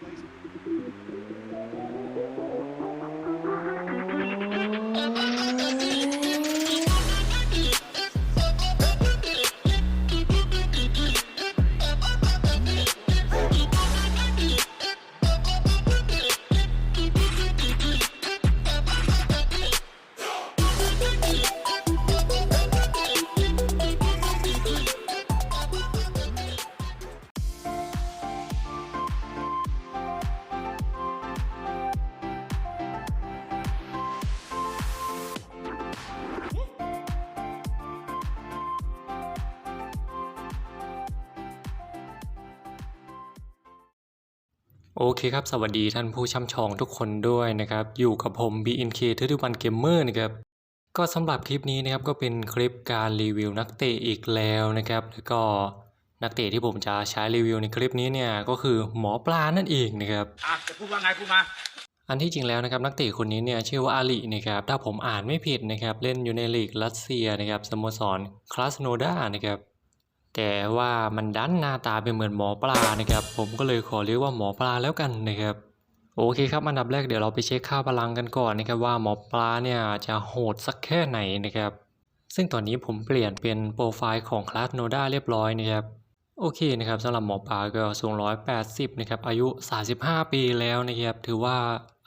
Please. โอเคครับ สวัสดีท่านผู้ช่ำชองทุกคนด้วยนะครับ อยู่กับผม BNK 31 Gamer นะครับ ก็สำหรับคลิปนี้นะครับก็เป็นคลิปการรีวิวนักเตะอีกแล้วนะครับ แล้วก็นักเตะที่ผมจะใช้รีวิวในคลิปนี้เนี่ยก็คือหมอปลานั่นเองนะครับอะจะพูดว่าไงพูดมา อันที่จริงแล้วนะครับนักเตะคนนี้เนี่ยชื่อว่าอาลีนะครับ ถ้าผมอ่านไม่ผิดนะครับเล่นอยู่ในลีกรัสเซียนะครับสโมสรคลาสโนดานะครับ แต่ว่ามันดันหน้าตาเป็นเหมือนหมอปลานะครับ ผมก็เลยขอเรียกว่าหมอปลาแล้วกันนะครับโอเคครับอันดับแรกเดี๋ยวเราไปเช็คค่าพลังกันก่อนนะครับว่าหมอปลาเนี่ยจะโหดสักแค่ไหนนะครับ ซึ่งตอนนี้ผมเปลี่ยนเป็นโปรไฟล์ของคลาสโนด้าเรียบร้อยนะครับโอเคนะครับสำหรับหมอปลาก็สูง180นะครับอายุ 35 ปีแล้วนะครับ ถือว่า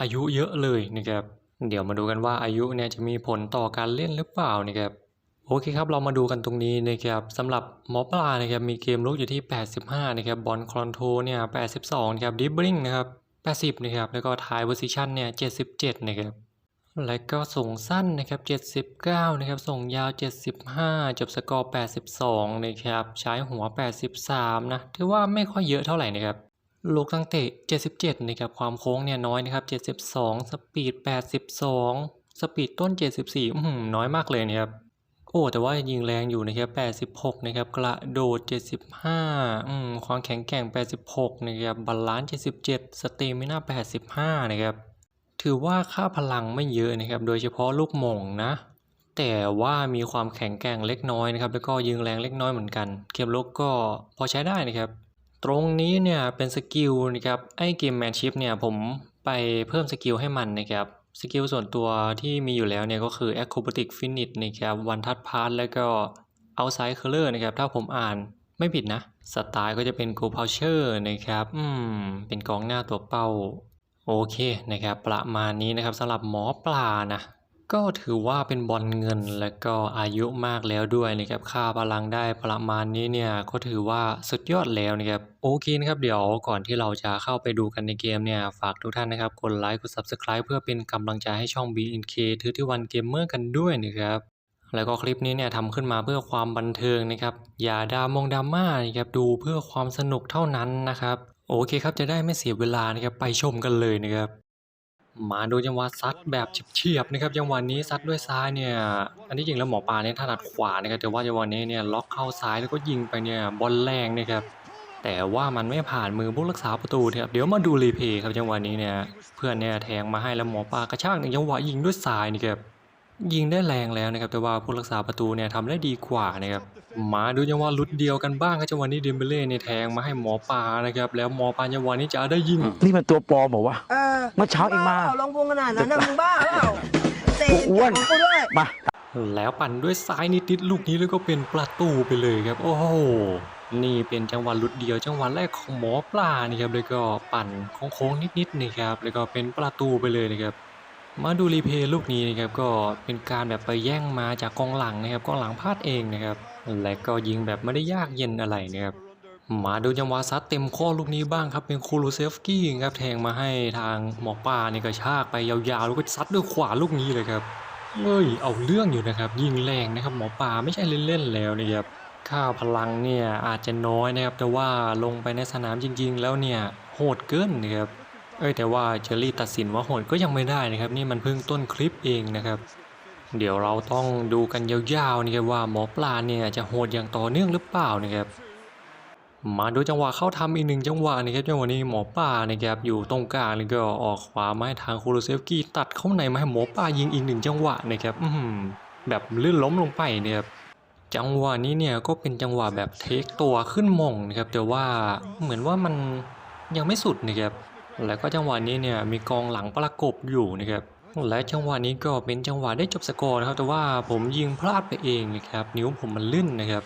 อายุเยอะเลยนะครับ เดี๋ยวมาดูกันว่าอายุเนี่ยจะมีผลต่อการเล่นหรือเปล่านะครับ โอเคครับเรามาดูกันตรงนี้นะครับสำหรับหมอปลานะครับมีเกมลุกอยู่ที่ 85นะครับบอลคอนโทรเนี่ย82นะครับดิบบิ้งนะครับ80นะครับแล้วก็ทายโพซิชันเนี่ย77นะครับแล้วก็ส่งสั้นนะครับ79นะครับส่งยาว 75 จบสกอร์ 82นะครับใช้หัว 83นะถือว่าไม่ค่อยเยอะเท่าไหร่นะครับลูกตั้งเตะ 77นะครับความโค้งเนี่ยน้อยนะครับ72 สปีด 82 สปีดต้น 74อืมน้อยมากเลยนะครับ โอ้แต่ว่ายิงแรงอยู่นะครับ 86 นะครับ กระโดด 75อืมความแข็งแกร่ง 86 นะครับบาลานซ์ 77 สเตมิน่า 85 นะครับ ถือว่าค่าพลังไม่เยอะนะครับ โดยเฉพาะลูกหม่งนะ แต่ว่ามีความแข็งแกร่งเล็กน้อยนะครับ แล้วก็ยิงแรงเล็กน้อยเหมือนกัน เกมลุกก็พอใช้ได้นะครับ ตรงนี้เนี่ยเป็นสกิลนะครับ ไอ้เกมแมนชิพเนี่ยผมไปเพิ่มสกิลให้มันนะครับ สกิลส่วนตัวที่มีอยู่แล้วเนี่ยก็คือ Acrobatic Finish นะครับ One Touch Pass แล้วก็ Outside Color นะครับ ถ้าผมอ่านไม่ผิดนะ สไตล์ก็จะเป็น Go Poucher นะครับ อืม เป็นกองหน้าตัวเป้า โอเคนะครับ ประมาณนี้นะครับสำหรับหมอปลานะ ก็ถือว่าเป็นบอลเงินและก็อายุมากแล้วด้วยนะครับค่าพลังได้ประมาณนี้เนี่ยก็ถือว่าสุดยอดแล้วนะครับโอเคนะครับเดี๋ยวก่อนที่เราจะเข้าไปดูกันในเกมเนี่ยฝากทุกท่านนะครับกดไลค์กด Subscribe เพื่อเป็นกำลังใจให้ช่อง BNK ทือที่วันเกมเมอร์กันด้วยนะครับแล้วก็คลิปนี้เนี่ยทำขึ้นมาเพื่อความบันเทิงนะครับอย่าดามงดราม่านะครับดูเพื่อความสนุกเท่านั้นนะครับโอเคครับจะได้ไม่เสียเวลานะครับไปชมกันเลยนะครับ มาดูจังหวะซัดแบบเฉียบๆนะครับจังหวะนี้ซัดด้วยซ้ายเนี่ย อันนี้จริงแล้วหมอปลาเนี่ยถนัดขวานะครับแต่ว่าจังหวะนี้เนี่ยล็อกเข้าซ้ายแล้วก็ยิงไปเนี่ยบอลแรงนะครับแต่ว่ามันไม่ผ่านมือผู้รักษาประตูนะครับเดี๋ยวมาดูรีเพย์ครับจังหวะนี้เนี่ยเพื่อนเนี่ยแทงมาให้แล้วหมอปลากระชากในจังหวะยิงด้วยซ้ายนี่ครับ ยิงได้แรงแล้วนะครับ แต่ว่าผู้รักษาประตูเนี่ยทำได้ดีกว่านะครับมาดูจังหวะหลุดเดียวกันบ้างครับจังหวะนี้เดมเบเล่เนี่ยแทงมาให้หมอปลานะครับ แล้วหมอปลาจังหวะนี้จะได้ยิงนี่มันตัวปลอมเหรอวะเออเมื่อเช้าเองมาบ้ปล่ลองวงขนาดนั้นนะมึงบ้าเปล่าเตะอ้วนของกูด้วยมาแล้วปั่นด้วยซ้ายนิดๆลูกนี้แล้วก็เป็นประตูไปเลยครับ โอ้โหนี่เป็นจังหวะหลุดเดียวจังหวะแรกของหมอปลานี่ครับแล้วก็ปั่นโค้งๆนิดๆนะครับแล้วก็เป็นประตูไปเลยนะครับ มาดูรีเพย์ลูกนี้นะครับก็เป็นการแบบไปแย่งมาจากกองหลังนะครับกองหลังพลาดเองนะครับและก็ยิงแบบไม่ได้ยากเย็นอะไรนะครับมาดูจังหวะซัดเต็มข้อลูกนี้บ้างครับเป็นคูรูเซฟกี้ครับแทงมาให้ทางหมอปลานี่กระชากไปยาวๆแล้วก็ซัดด้วยขวาลูกนี้เลยครับเฮ้ยเอาเรื่องอยู่นะครับ ยิงแรงนะครับหมอปลาไม่ใช่เล่นๆแล้วนะครับค่าพลังเนี่ยอาจจะน้อยนะครับแต่ว่าลงไปในสนามจริง ๆ แล้วเนี่ยโหดเกินนะครับ เอ้ยแต่ว่าเจอรี่ตัดสินว่าโหดก็ยังไม่ได้นะครับ นี่มันเพิ่งต้นคลิปเองนะครับ เดี๋ยวเราต้องดูกันยาวๆนะครับว่าหมอปลาเนี่ยจะโหดอย่างต่อเนื่องหรือเปล่านะครับ มาดูจังหวะเข้าทำอีกหนึ่งจังหวะนะครับจังหวะนี้หมอป่านะครับอยู่ตรงกลางแล้วก็ออกขวาไม้ทางคูรูเซฟกี้ตัดเข้าในมาให้หมอป่ายิงอีกหนึ่งจังหวะนะครับอื้อหือแบบลื่นล้มลงไปเนี่ยครับจังหวะนี้เนี่ยก็เป็นจังหวะแบบเทคตัวขึ้นมงนะครับแต่ว่าเหมือนว่ามันยังไม่สุดนะครับ แล้วก็จังหวะนี้เนี่ยมีกองหลังประกบอยู่นะครับและจังหวะนี้ก็เป็นจังหวะได้จบสกอร์นะครับแต่ว่าผมยิงพลาดไปเองนะครับนิ้วผมมันลื่นนะครับ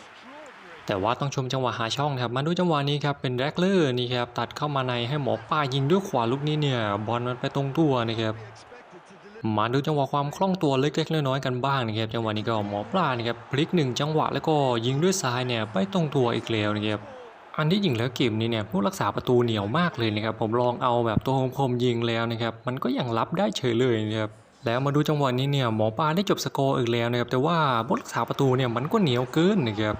แต่ว่าต้องชมจังหวะหาช่องนะครับมาดูจังหวะนี้ครับเป็นแร็กเลอร์นี่ครับตัดเข้ามาในให้หมอป้ายิงด้วยขวาลูกนี้เนี่ยบอลมันไปตรงตัวนะครับมาดูจังหวะความคล่องตัวเล็กๆน้อยๆกันบ้างนะครับจังหวะนี้ก็หมอปลานะครับพลิกหนึ่งจังหวะแล้วก็ยิงด้วยซ้ายเนี่ยไปตรงตัวอีกแล้วนะครับ อันที่จริงแล้วเกมนี้เนี่ยผู้รักษาประตูเหนียวมากเลยนะครับผมลองเอาแบบตัวคมๆยิงแล้วนะครับมันก็ยังรับได้เฉยเลยนะครับแล้วมาดูจังหวะนี้เนี่ยหมอปลาได้จบสกอร์อีกแล้วนะครับแต่ว่าผู้รักษาประตูเนี่ยมันก็เหนียวเกินนะครับ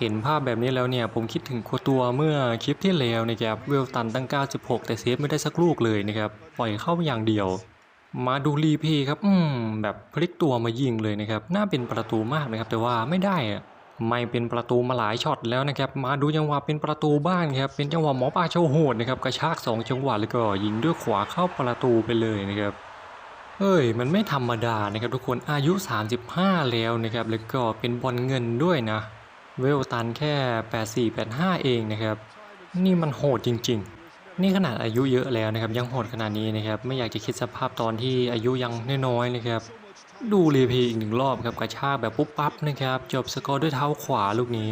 เห็นภาพแบบนี้แล้วเนี่ยผมคิดถึงโคตัวเมื่อคลิปที่แล้วนะครับเวลตันตั้ง 96 แต่เซฟไม่ได้สักลูกเลยนะครับปล่อยเข้าอย่างเดียว มาดูรีเพย์ครับอืมแบบพลิกตัวมายิงเลยนะครับน่าเป็นประตูมากนะครับแต่ว่าไม่ได้อะ ไม่เป็นประตูมาหลายช็อตแล้วนะครับ มาดูจังหวะเป็นประตูบ้างครับ เป็นจังหวะหมอปลาโชว์โหดนะครับ กระชากสองจังหวะแล้วก็ยิงด้วยขวาเข้าประตูไปเลยนะครับเฮ้ย มันไม่ธรรมดานะครับทุกคน อายุ 35 แล้วนะครับ แล้วก็เป็นบอลเงินด้วยนะ เวลตันแค่ 84 85 เองนะครับ นี่มันโหดจริง ๆ นี่ขนาดอายุเยอะแล้วนะครับ ยังโหดขนาดนี้นะครับ ไม่อยากจะคิดสภาพตอนที่อายุยังน้อยๆนะครับ ดูรีเพย์อีกหนึ่งรอบครับกระชากแบบปุ๊บปั๊บนะครับ จบสกอร์ด้วยเท้าขวาลูกนี้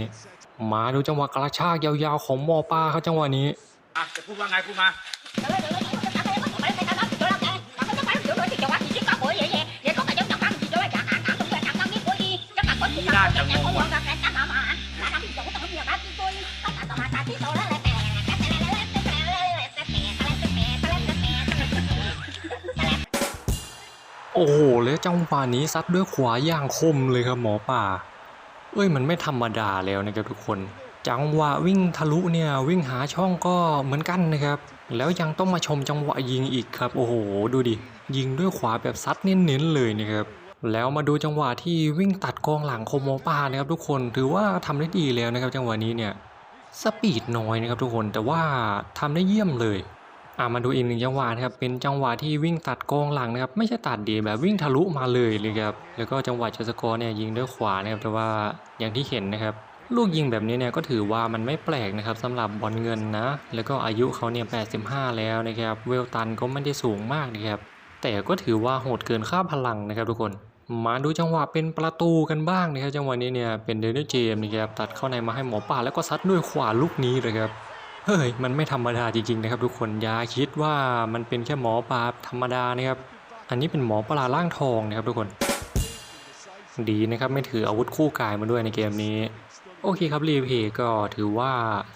มาดูจังหวะกระชากยาวๆของมอป้าเขาจังหวะนี้อะจะพูดว่าไงพูดมา โอ้โหแล้วจังหวะนี้ซัดด้วยขวาอย่างคมเลยครับหมอป่า เอ้ยมันไม่ธรรมดาแล้วนะครับทุกคน จังหวะวิ่งทะลุเนี่ยวิ่งหาช่องก็เหมือนกันนะครับ แล้วยังต้องมาชมจังหวะยิงอีกครับ โอ้โห ดูดิ ยิงด้วยขวาแบบซัดเน้นๆเลยนะครับแล้วมาดูจังหวะที่วิ่งตัดกองหลังของหมอปานะครับทุกคนถือว่าทำได้ดีแล้วนะครับ จังหวะนี้เนี่ยสปีดน้อยนะครับทุกคนแต่ว่าทำได้เยี่ยมเลย อ่ามาดูอีกหนึ่งจังหวะนะครับเป็นจังหวะที่วิ่งตัดกองหลังนะครับไม่ใช่ตัดดีแบบวิ่งทะลุมาเลยเลยครับแล้วก็จังหวะจะสกอร์เนี่ยยิงด้วยขวานะครับแต่ว่าอย่างที่เห็นนะครับลูกยิงแบบนี้เนี่ยก็ถือว่ามันไม่แปลกนะครับสำหรับบอลเงินนะ แล้วก็อายุเขาเนี่ย 85 แล้วนะครับเวลตันก็ไม่ได้สูงมากนะครับแต่ก็ถือว่าโหดเกินค่าพลังนะครับทุกคนมาดูจังหวะเป็นประตูกันบ้างนะครับจังหวะนี้เนี่ยเป็นเดนเจมส์นะครับตัดเข้าในมาให้หมอป่าแล้วก็ซัดด้วยขวาลูกนี้เลยครับ เฮ้ย มันไม่ธรรมดาจริงๆนะครับทุกคนอย่าคิดว่ามันเป็นแค่หมอปลาธรรมดานะครับ อันนี้เป็นหมอปลาล่างทองนะครับทุกคน ดีนะครับไม่ถืออาวุธคู่กายมาด้วยในเกมนี้ โอเคครับรีเพย์ก็ถือว่า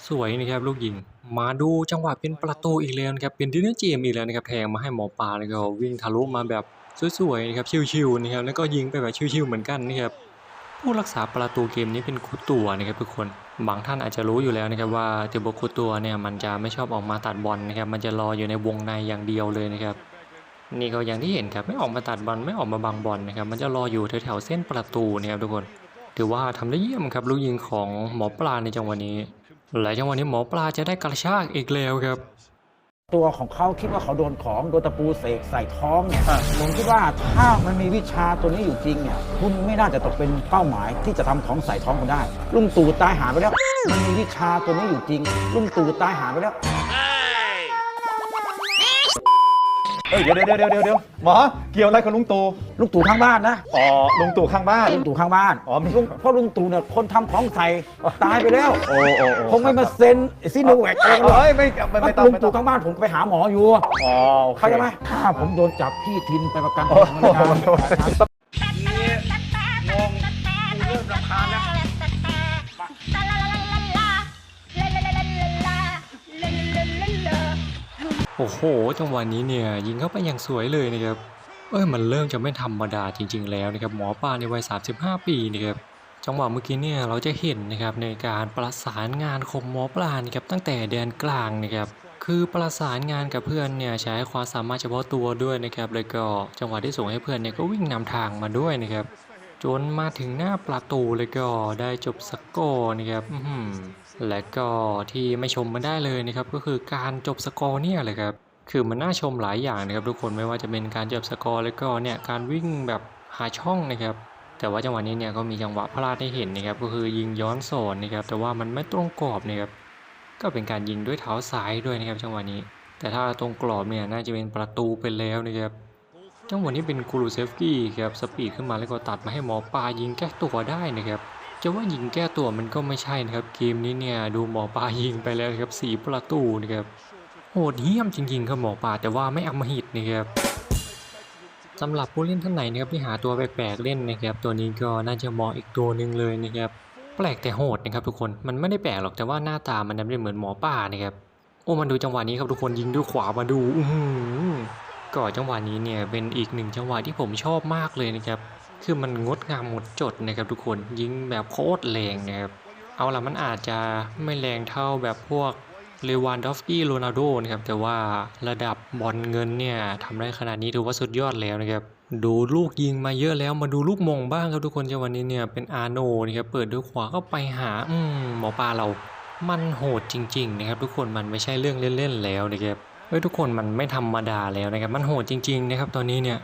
สวยนะครับลูกยิง มาดูจังหวะเป็นประตูอีกแล้วนะครับเป็นดินเนอร์เจมอีกแล้วนะครับแทงมาให้หมอปลาแล้วก็วิ่งทะลุมาแบบสวยๆนะครับชิวๆนะครับแล้วก็ยิงไปแบบชิวๆเหมือนกันนะครับ ผู้รักษาประตูเกมนี้เป็นคุตัวนะครับทุกคนบางท่านอาจจะรู้อยู่แล้วนะครับว่าเทโบคุตัวเนี่ยมันจะไม่ชอบออกมาตัดบอลนะครับมันจะรออยู่ในวงในอย่างเดียวเลยนะครับนี่ก็อย่างที่เห็นครับไม่ออกมาตัดบอลไม่ออกมาบังบอลนะครับมันจะรออยู่แถวๆเส้นประตูนะครับทุกคน ถือว่าทำได้เยี่ยมครับลูกยิงของหมอปลาในจังหวะนี้และจังหวะนี้หมอปลาจะได้กระชากอีกแล้วครับ ตัวของเขาคิดว่าเขาโดนของโดนตะปูเสกใส่ท้องเนี่ยผมคิดว่าถ้ามันมีวิชาตัวนี้อยู่จริงเนี่ยคุณไม่น่าจะตกเป็นเป้าหมายที่จะทำของใส่ท้องคุณได้ ลุงตู่ตายหาไปแล้ว มันมีวิชาตัวนี้อยู่จริง ลุงตู่ตายหาไปแล้ว เอ้ยเดี๋ยวเดี๋ยวเดี๋ยวเดี๋ยวเดี๋ยวหมอเกี่ยวอะไรกับลุงตู่ลุงตู่ข้างบ้านนะอ๋อลุงตู่ข้างบ้าน ลุงตู่ข้างบ้านอ๋อมีลุงเพราะลุงตู่เนี่ยคนทำของใส่ตายไปแล้วโอ้โอ้โอ้คงไม่มาเซ็นซิโนแวคอะไรกันหรอกเอ้ยไม่ไม่ไม่ต้องลุงไม่ต้ตู่องข้างบ้านผมไปหาหมออยู่อ๋อโอเค เข้าใจไหมถ้าผมโดนจับพี่ทินไปประกันโอ้ตัวโหธรร โอ้โห จังหวะนี้เนี่ยยิงเข้าไปอย่างสวยเลยนะครับ เอ้ยมันเริ่มจะไม่ธรรมดาจริง ๆ แล้วนะครับหมอปลาในวัย 35 ปีนะครับจังหวะเมื่อกี้เนี่ยเราจะเห็นนะครับในการประสานงานของหมอปลานะครับตั้งแต่แดนกลางนะครับคือประสานงานกับเพื่อนเนี่ยใช้ความสามารถเฉพาะตัวด้วยนะครับแล้วก็จังหวะที่ส่งให้เพื่อนเนี่ยก็วิ่งนำทางมาด้วยนะครับจนมาถึงหน้าประตูเลยก็ได้จบสกอร์นะครับ และก็ที่ไม่ชมมันได้เลยนะครับก็คือการจบสกอร์เนี่ยเลยครับคือมันน่าชมหลายอย่างนะครับทุกคนไม่ว่าจะเป็นการจบสกอร์แล้วก็เนี่ยการวิ่งแบบหาช่องนะครับ แต่ว่าจังหวะนี้เนี่ยก็มีจังหวะพลาดให้เห็นนะครับก็คือยิงย้อนสอนนะครับแต่ว่ามันไม่ตรงกรอบนะครับก็เป็นการยิงด้วยเท้าซ้ายด้วยนะครับจังหวะนี้ แต่ถ้าตรงกรอบเนี่ยน่าจะเป็นประตูไปแล้วนะครับจังหวะนี้เป็นกูรูเซฟกี้ครับสปีดขึ้นมาแล้วก็ตัดมาให้หมอปลายิงแก้ตัวได้นะครับ จะว่ายิงแก้ตัวมันก็ไม่ใช่นะครับ เกมนี้เนี่ยดูหมอปลายิงไปแล้วนะครับสีประตูนะครับโหดเหี้ยมจริงๆครับหมอปลาแต่ว่าไม่อำมหิตนะครับสำหรับผู้เล่นท่านไหนนะครับที่หาตัวแปลกๆเล่นนะครับ ตัวนี้ก็น่าจะเหมาะอีกตัวหนึ่งเลยนะครับแปลกแต่โหดนะครับทุกคนมันไม่ได้แปลกหรอกแต่ว่าหน้าตามันไม่ได้เหมือนหมอป่านะครับโอ้มันดูจังหวะนี้ครับทุกคนยิงด้วยขวามาดูอือหือก็จังหวะนี้เนี่ยเป็นอีกหนึ่งจังหวะที่ผมชอบมากเลยนะครับ คือมันงดงามหมดจดนะครับทุกคนยิงแบบโคตรแรงนะครับเอาละมันอาจจะไม่แรงเท่าแบบพวกเลวานดอฟกี้โรนัลโดนะครับแต่ว่าระดับบอลเงินเนี่ยทำได้ขนาดนี้ถือว่าสุดยอดแล้วนะครับดูลูกยิงมาเยอะแล้วมาดูลูกมงบ้างครับทุกคนจังหวะนี้เนี่ยเป็นอาโนนะครับเปิดด้วยขวาเข้าไปหาอืมหมอปลาเรามันโหดจริง ๆ นะครับ ทุกคนมันไม่ใช่เรื่องเล่นๆแล้วนะครับเฮ้ยทุกคนมันไม่ธรรมดาแล้วนะครับมันโหดจริง ๆ นะครับตอนนี้เนี่ย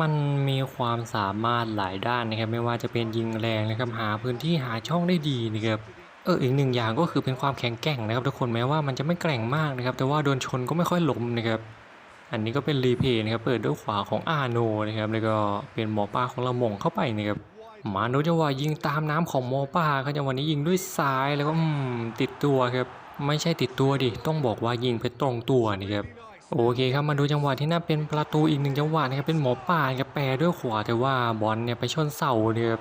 มันมีความสามารถหลายด้านนะครับไม่ว่าจะเป็นยิงแรงนะครับหาพื้นที่หาช่องได้ดีนะครับเอออีกหนึ่งอย่างก็คือเป็นความแข็งแกร่งนะครับทุกคนแม้ว่ามันจะไม่แกร่งมากนะครับแต่ว่าโดนชนก็ไม่ค่อยล้มนะครับอันนี้ก็เป็นรีเพย์นะครับเปิดด้วยขวาของอาโนนะครับแล้วก็เป็นหมอป้าของละมงเข้าไปนะครับมาโนจังหวะยิงตามน้ำของหมอป้าเขาจังหวะนี้ยิงด้วยซ้ายแล้วก็ติดตัวครับไม่ใช่ติดตัวดิต้องบอกว่ายิงไปตรงตัวนะครับ โอเคครับมาดูจังหวะที่น่าเป็นประตูอีกหนึ่งจังหวะนะครับเป็นหมอป่าครับแปรด้วยขวาแต่ว่าบอลเนี่ยไปชนเสาเนี่ย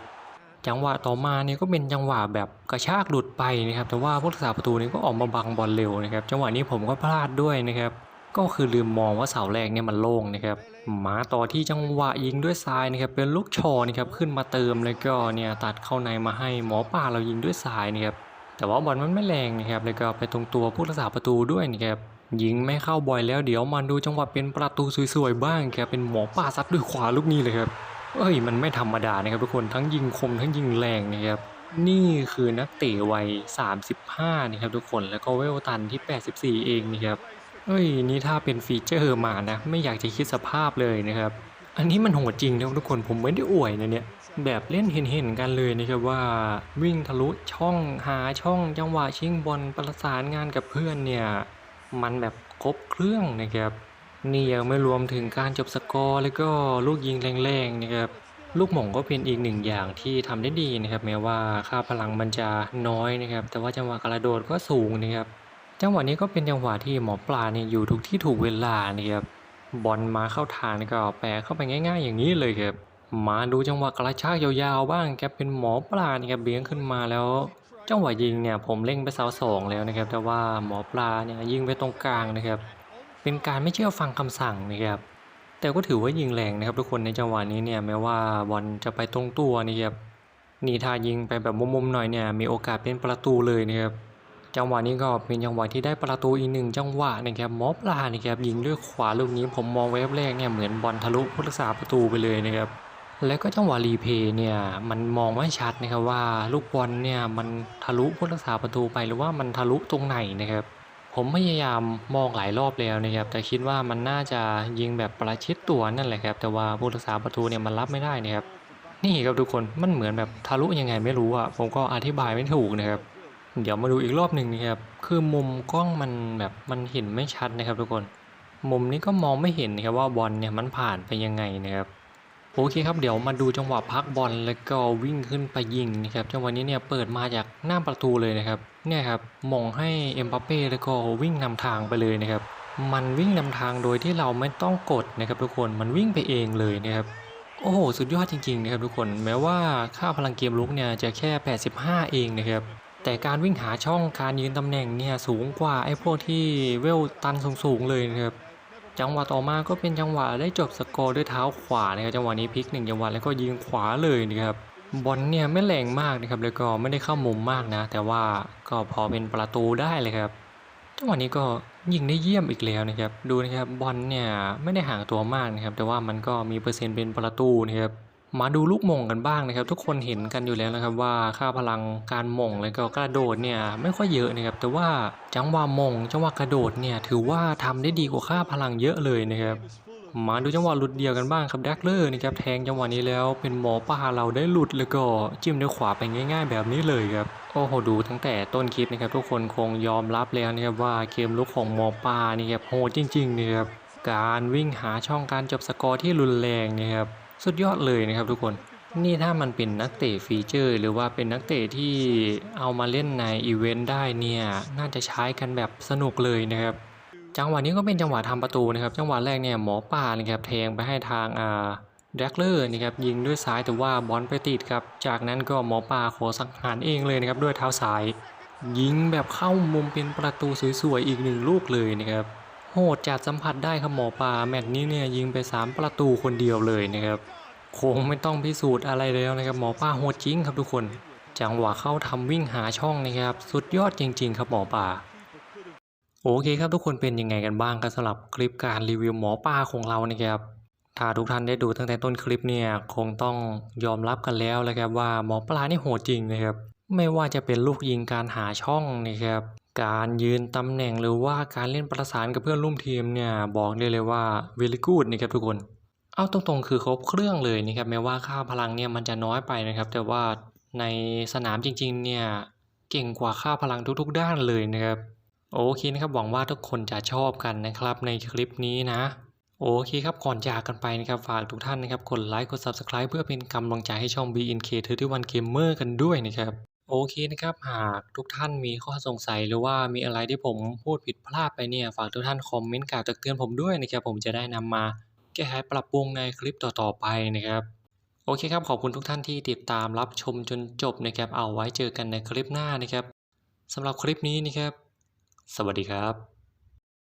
จังหวะต่อมาเนี่ยก็เป็นจังหวะแบบกระชากหลุดไปนะครับแต่ว่าผู้รักษาประตูเนี่ยก็ออกมาบังบอลเร็วนะครับจังหวะนี้ผมก็พลาดด้วยนะครับก็คือลืมมองว่าเสาแรกเนี่ยมันโล่งนะครับมาต่อที่จังหวะยิงด้วยซ้ายนะครับเป็นลูกชอนะครับขึ้นมาเติมแล้วก็เนี่ยตัดเข้าในมาให้หมอป่าเรายิงด้วยซ้ายนะครับแต่ว่าบอลมันไม่แรงนะครับแล้วก็ไปตรงตัวผู้รักษาประตูด้วยนะครับ ยิงไม่เข้าบ่อยแล้วเดี๋ยวมาดูจังหวะเป็นประตูสวยๆบ้างครับเป็นหมอป่าซัดด้วยขวาลูกนี้เลยครับเอ้ยมันไม่ธรรมดานะครับทุกคนทั้งยิงคมทั้งยิงแรงนะครับนี่คือนักเตะวัย 35นะครับทุกคนแล้วก็เวลตันที่ 84 เองนะครับเอ้ยนี่ถ้าเป็นฟีเจอร์มานะ ไม่อยากจะคิดสภาพเลยนะครับ อันนี้มันโหดจริงนะครับทุกคนผมไม่ได้อวยนะเนี่ยแบบเล่นเห็นๆกันเลยนะครับว่าวิ่งทะลุช่องหาช่องจังหวะชิงบอลประสานงานกับเพื่อนเนี่ย มันแบบครบเครื่องนะครับ นี่ยังไม่รวมถึงการจบสกอร์แล้วก็ลูกยิงแรงๆนะครับลูกหม่งก็เป็นอีกหนึ่งอย่างที่ทำได้ดีนะครับ แม้ว่าค่าพลังมันจะน้อยนะครับ แต่ว่าจังหวะกระโดดก็สูงนะครับ จังหวะนี้ก็เป็นจังหวะที่หมอปลาเนี่ยอยู่ทุกที่ถูกเวลานะครับบอลมาเข้าทางก็แปะเข้าไปง่าย ๆ อย่างนี้เลยครับมาดูจังหวะกระชากยาวๆบ้างครับเป็นหมอปลาเนี่ยครับเบี้ยงขึ้นมาแล้ว จังหวะยิงเนี่ยผมเล่งไปเสาสองแล้วนะครับ แต่ว่าหมอปลาเนี่ยยิงไปตรงกลางนะครับ เป็นการไม่เชื่อฟังคำสั่งนะครับแต่ก็ถือว่ายิงแรงนะครับ ทุกคนในจังหวะนี้เนี่ยแม้ว่าบอลจะไปตรงตัวนี่ครับหนี่ถ้ายิงไปแบบมุมๆหน่อยเนี่ยมีโอกาสเป็นประตูเลยนะครับจังหวะนี้ก็เป็นจังหวะที่ได้ประตูอีกหนึ่งจังหวะนะครับหมอปลานะครับยิงด้วยขวาลูกนี้ผมมองแวบแรกเนี่ยเหมือนบอลทะลุผู้รักษาประตูไปเลยนะครับ แล้วก็จังหวะรีเพย์เนี่ยมันมองไม่ชัดนะครับว่าลูกบอลเนี่ยมันทะลุผู้รักษาประตูไปหรือว่ามันทะลุตรงไหนนะครับ ผมพยายามมองหลายรอบแล้วนะครับ แต่คิดว่ามันน่าจะยิงแบบประชิดตัวนั่นแหละครับ แต่ว่าผู้รักษาประตูเนี่ยมันรับไม่ได้นะครับ นี่ครับทุกคนมันเหมือนแบบทะลุยังไงไม่รู้อะผมก็อธิบายไม่ถูกนะครับ เดี๋ยวมาดูอีกรอบหนึ่งนะครับคือมุมกล้องมันแบบมันเห็นไม่ชัดนะครับ ทุกคน มุมนี้ก็มองไม่เห็นนะครับว่าบอลเนี่ยมันผ่านไปยังไงนะครับ โอเคครับเดี๋ยวมาดูจังหวะพักบอลแล้วก็วิ่งขึ้นไปยิงนะครับจังหวะนี้เนี่ยเปิดมาจากหน้าประตูเลยนะครับเนี่ยครับมองให้เอ็มบัปเป้แล้วก็วิ่งนำทางไปเลยนะครับมันวิ่งนำทางโดยที่เราไม่ต้องกดนะครับทุกคนมันวิ่งไปเองเลยนะครับโอ้โหสุดยอดจริงๆนะครับทุกคนแม้ว่าค่าพลังเกมลุกเนี่ยจะแค่ 85 เองนะครับแต่การวิ่งหาช่องการยืนตำแหน่งเนี่ยสูงกว่าไอ้พวกที่เวลตันสูงๆเลยนะครับ จังหวะต่อมาก็เป็นจังหวะได้จบสกอร์ด้วยเท้าขวานะครับจังหวะนี้พลิกหนึ่งจังหวะแล้วก็ยิงขวาเลยนะครับบอลเนี่ยไม่แรงมากนะครับแล้วก็ไม่ได้เข้ามุมมากนะ แต่ว่าก็พอเป็นประตูได้เลยครับจังหวะนี้ก็ยิงได้เยี่ยมอีกแล้วนะครับ ดูนะครับบอลเนี่ยไม่ได้ห่างตัวมากนะครับ แต่ว่ามันก็มีเปอร์เซ็นต์เป็นประตูนะครับ มาดูลูกหม่งกันบ้างนะครับ ทุกคนเห็นกันอยู่แล้วนะครับว่าค่าพลังการหม่งแล้วก็กระโดดเนี่ยไม่ค่อยเยอะนะครับแต่ว่าจังหวะหม่งจังหวะกระโดดเนี่ยถือว่าทำได้ดีกว่าค่าพลังเยอะเลยนะครับมาดูจังหวะหลุดเดียวกันบ้างครับแดกเลอร์นะครับแทงจังหวะนี้แล้วเป็นหมอป่าเราได้หลุดแล้วก็จิ้มด้วยขวาไปง่าย ๆ แบบนี้เลยครับโอ้โหดูตั้งแต่ต้นคลิปนะครับทุกคนคงยอมรับแล้วนะครับว่าเกมลุกของหมอป่านี่ครับโหดจริงๆนะครับการวิ่งหาช่องการจบสกอร์ที่รุนแรงนะครับ สุดยอดเลยนะครับทุกคนนี่ถ้ามันเป็นนักเตะฟีเจอร์ หรือว่าเป็นนักเตะที่เอามาเล่นในอีเวนต์ได้เนี่ยน่าจะใช้กันแบบสนุกเลยนะครับ จังหวะนี้ก็เป็นจังหวะทำประตูนะครับ จังหวะแรกเนี่ยหมอป่านะครับแทงไปให้ทางอ่าแดกเลอร์นะครับยิงด้วยซ้ายแต่ว่าบอลไปติดครับ จากนั้นก็หมอป่าขอสังหารเองเลยนะครับด้วยเท้าซ้าย ยิงแบบเข้ามุมเป็นประตูสวยๆอีกหนึ่งลูกเลยนะครับ หดจัดสัมผัสได้ครับหมอป่าแมตช์นี้เนี่ยยิงไป 3 ประตูคนเดียวเลยนะครับคงไม่ต้องพิสูจน์อะไรแล้วนะครับหมอป่าโหดจริงครับทุกคน จังหวะเข้าทำวิ่งหาช่องนะครับ สุดยอดจริง ๆ ครับหมอป่าโอเคครับทุกคนเป็นยังไงกันบ้างกันสำหรับคลิปการรีวิวหมอป่าของเรานะครับถ้าทุกท่านได้ดูตั้งแต่ต้นคลิปเนี่ยคงต้องยอมรับกันแล้วแหละครับว่าหมอปลานี่โหดจริงนะครับ ไม่ว่าจะเป็นลูกยิงการหาช่องนะครับ การยืนตำแหน่งหรือว่าการเล่นประสานกับเพื่อนร่วมทีมเนี่ยบอกได้เลยว่า very good นะครับทุกคน เอาตรงๆคือครบเครื่องเลยนะครับแม้ว่าค่าพลังเนี่ยมันจะน้อยไปนะครับ แต่ว่าในสนามจริงๆเนี่ยเก่งกว่าค่าพลังทุกๆ ด้านเลยนะครับโอเคนะครับหวังว่าทุกคนจะชอบกันนะครับในคลิปนี้นะ โอเคครับก่อนจากกันไปนะครับฝากทุกท่านนะครับกดไลค์กด Subscribe เพื่อเป็นกำลังใจให้ช่อง BNK31 Gamer กันด้วยนะครับ โอเคนะครับ หากทุกท่านมีข้อสงสัยหรือว่ามีอะไรที่ผมพูดผิดพลาดไปเนี่ย ฝากทุกท่านคอมเมนต์กล่าวตักเตือนผมด้วยนะครับ ผมจะได้นำมาแก้ไขปรับปรุงในคลิปต่อๆไปนะครับ โอเคครับ ขอบคุณทุกท่านที่ติดตามรับชมจนจบนะครับ เอาไว้เจอกันในคลิปหน้านะครับสำหรับคลิปนี้นะครับ สวัสดีครับ